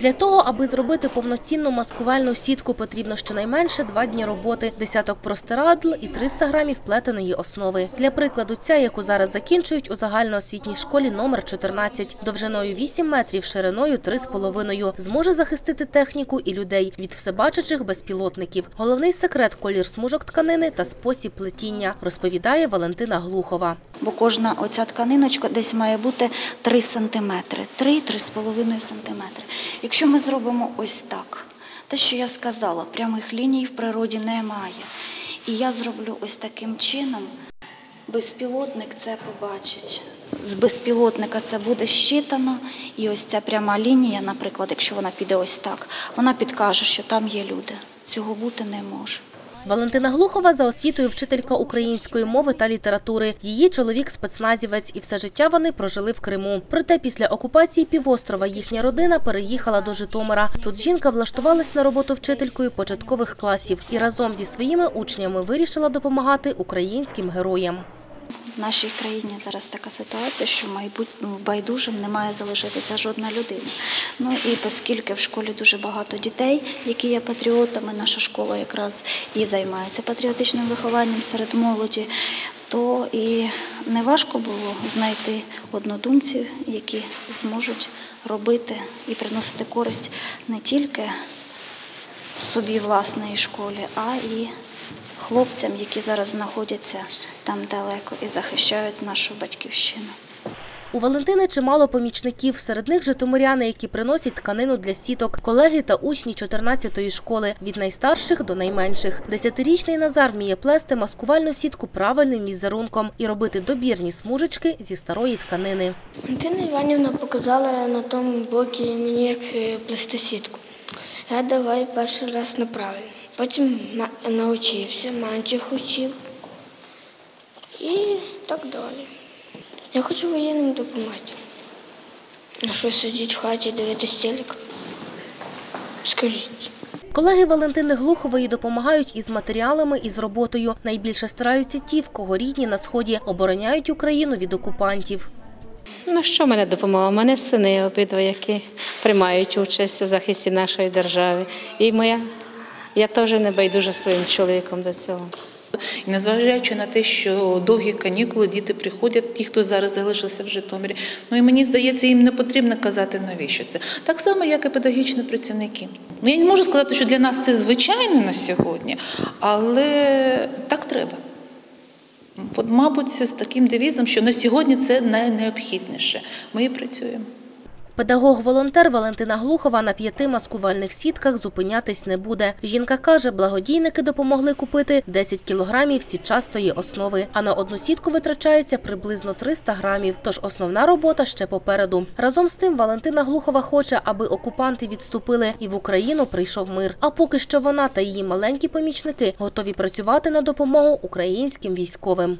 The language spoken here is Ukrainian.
Для того, аби зробити повноцінну маскувальну сітку, потрібно щонайменше два дні роботи, десяток простирадл і 300 грамів плетеної основи. Для прикладу, ця, яку зараз закінчують у загальноосвітній школі номер 14, довжиною 8 метрів, шириною 3,5, зможе захистити техніку і людей від всебачачих безпілотників. Головний секрет – колір смужок тканини та спосіб плетіння, розповідає Валентина Глухова. Бо кожна оця тканиночка десь має бути 3 сантиметри, 3-3,5 сантиметри. Якщо ми зробимо ось так, те, що я сказала, прямих ліній в природі немає. І я зроблю ось таким чином, безпілотник це побачить. З безпілотника це буде щитано, і ось ця пряма лінія, наприклад, якщо вона піде ось так, вона підкаже, що там є люди. Цього бути не може. Валентина Глухова за освітою вчителька української мови та літератури. Її чоловік спецназівець, і все життя вони прожили в Криму. Проте після окупації півострова їхня родина переїхала до Житомира. Тут жінка влаштувалась на роботу вчителькою початкових класів і разом зі своїми учнями вирішила допомагати українським героям. Нашій країні зараз така ситуація, що майбутньому байдужим не має залишитися жодна людина. Ну і оскільки в школі дуже багато дітей, які є патріотами, наша школа якраз і займається патріотичним вихованням серед молоді, то і не важко було знайти однодумців, які зможуть робити і приносити користь не тільки собі власної школі, а і хлопцям, які зараз знаходяться там далеко і захищають нашу батьківщину. У Валентини чимало помічників. Серед них житомиряни, які приносять тканину для сіток, колеги та учні 14-ї школи від найстарших до найменших. Десятирічний Назар вміє плести маскувальну сітку правильним візерунком і робити добірні смужечки зі старої тканини. Валентина Іванівна показала на тому боці мені, як е, плести сітку. Я давай перший раз направив. Потім на- навчився, манчих учив і так далі. Я хочу воєнним допомагати. А що сидіть в хаті, дивитися телек? Скажіть. Колеги Валентини Глухової допомагають із матеріалами і з роботою. Найбільше стараються ті, в кого рідні на сході обороняють Україну від окупантів. Ну, що мене допомогло? У мене сини обидва, які приймають участь у захисті нашої держави. І моя, я теж не байдужа своїм чоловіком до цього. І незважаючи на те, що довгі канікули діти приходять, ті, хто зараз залишився в Житомирі. Ну і мені здається, їм не потрібно казати, навіщо це. Так само, як і педагогічні працівники. Ну, я не можу сказати, що для нас це звичайно на сьогодні, але так треба. От, мабуть, з таким девізом, що на сьогодні це найнеобхідніше. Ми і працюємо. Педагог-волонтер Валентина Глухова на п'яти маскувальних сітках зупинятись не буде. Жінка каже, благодійники допомогли купити 10 кілограмів сітчастої основи, а на одну сітку витрачається приблизно 300 грамів. Тож основна робота ще попереду. Разом з тим Валентина Глухова хоче, аби окупанти відступили і в Україну прийшов мир. А поки що вона та її маленькі помічники готові працювати на допомогу українським військовим.